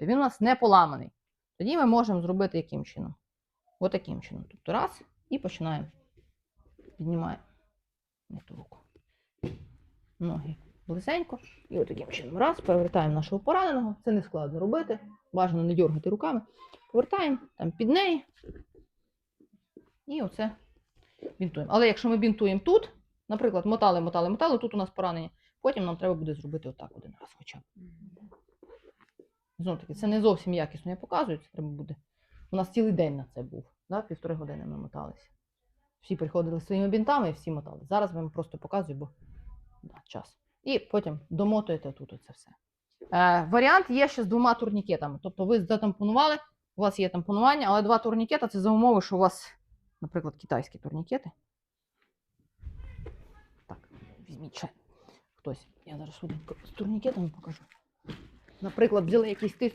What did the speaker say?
Тобто він у нас не поламаний. Тоді ми можемо зробити яким чином? Отаким чином. Тобто раз і починаємо. Піднімаємо ту руку. Ноги близенько. І отаким чином. Раз, перевертаємо нашого пораненого. Це не складно робити. Бажано не дергати руками. Повертаємо там під неї. І оце бінтуємо. Але якщо ми бінтуємо тут, наприклад, мотали, мотали, мотали, тут у нас поранення. Потім нам треба буде зробити отак один раз хоча б. Знову таки, це не зовсім якісно я показую, це треба буде. У нас цілий день на це був. Да? Півтори години ми моталися. Всі приходили своїми бінтами і всі мотали. Зараз вам просто показую, бо да, час. І потім домотуєте тут оце все. Е, варіант є ще з двома турнікетами. Тобто ви затампонували, у вас є тампонування, але два турнікета це за умови, що у вас, наприклад, китайські турнікети. Так, візьміть ще хтось. Я зараз з турнікетами покажу. Наприклад, взяли якийсь тиснучий